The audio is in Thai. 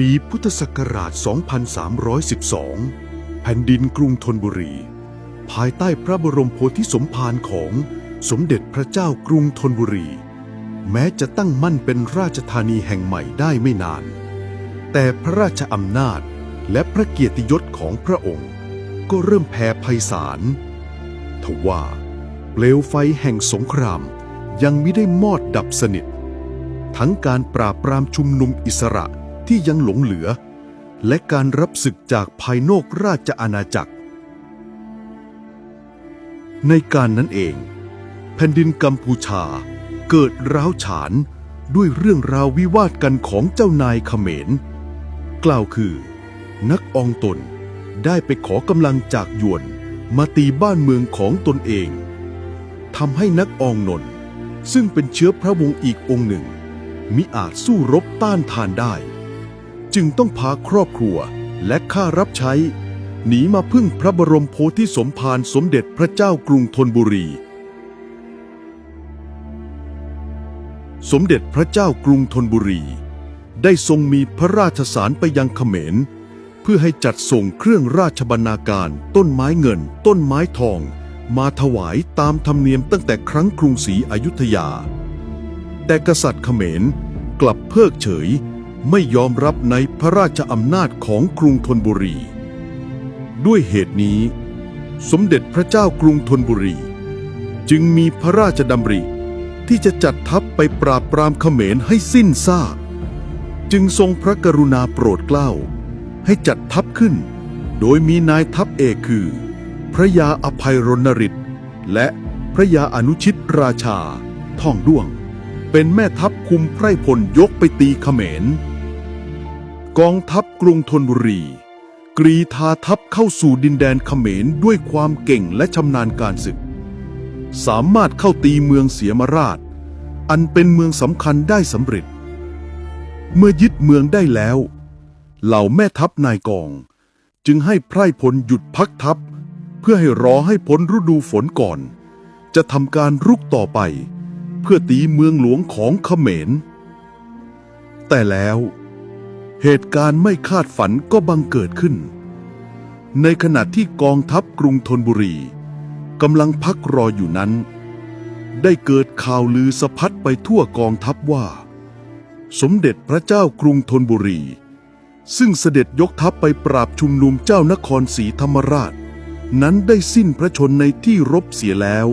ปีพุทธศักราช 2312 แผ่นดินกรุงธนบุรี ภายใต้พระบรมโพธิสมภารของสมเด็จพระเจ้ากรุงธนบุรี แม้จะตั้งมั่นเป็นราชธานีแห่งใหม่ได้ไม่นาน แต่พระราชอำนาจและพระเกียรติยศของพระองค์ ก็เริ่มแผ่ไพศาลทว่า เปลวไฟแห่งสงครามยังไม่ได้มอดดับสนิท ทั้งการปราบปรามชุมนุมอิสระ ที่ยังหลงเหลือ และการรับศึกจากภายนอกราชอาณาจักร ในการนั้นเอง แผ่นดินกัมพูชาเกิดร้าวฉานด้วยเรื่องราววิวาทกันของเจ้านายเขมร กล่าวคือ นักอองตนได้ไปขอกำลังจากยวนมาตีบ้านเมืองของตนเองทำให้นักอองนนท์ซึ่งเป็นเชื้อพระวงศ์อีกองค์หนึ่ง มิอาจสู้รบต้านทานได้ จึงต้องพาครอบครัวและข้ารับใช้ หนีมาพึ่งพระบรมโพธิสมภารสมเด็จพระเจ้ากรุงธนบุรี สมเด็จพระเจ้ากรุงธนบุรี ได้ทรงมีพระราชสารไปยังเขมร เพื่อให้จัดส่งเครื่องราชบรรณาการ ต้นไม้เงิน ต้นไม้ทอง มาถวายตามธรรมเนียมตั้งแต่ครั้งกรุงศรีอยุธยา แต่กษัตริย์เขมรกลับเพิกเฉย ไม่ยอมรับในพระราชอำนาจของกรุงธนบุรี ด้วยเหตุนี้ สมเด็จพระเจ้ากรุงธนบุรี จึงมีพระราชดำริที่จะจัดทัพไปปราบปรามเขมรให้สิ้นซากจึงทรงพระกรุณาโปรดเกล้า ให้จัดทัพขึ้น โดยมีนายทัพเอกคือ พระยาอภัยรณฤทธิ์และพระยาอนุชิตราชา ท่องด้วง เป็นแม่ทัพคุมไพรพลยกไปตีเขมร กองทัพกรุงธนบุรี กรีธาทัพเข้าสู่ดินแดนเขมรด้วยความเก่งและชำนาญการศึก สามารถเข้าตีเมืองเสียมราช อันเป็นเมืองสำคัญได้สำเร็จ เมื่อยึดเมืองได้แล้ว เหล่าแม่ทัพนายกอง จึงให้ไพร่พลหยุดพักทัพ เพื่อให้รอให้พ้นฤดูฝนก่อน จะทำการรุกต่อไป เพื่อตีเมืองหลวงของเขมร แต่แล้ว เหตุการณ์ไม่คาดฝันก็บังเกิดขึ้น ในขณะที่กองทัพกรุงธนบุรีกำลังพักรออยู่นั้น ได้เกิดข่าวลือสะพัดไปทั่วกองทัพว่า สมเด็จพระเจ้ากรุงธนบุรี ซึ่งเสด็จยกทัพไปปราบชุมนุมเจ้านครศรีธรรมราช นั้นได้สิ้นพระชนในที่รบเสียแล้ว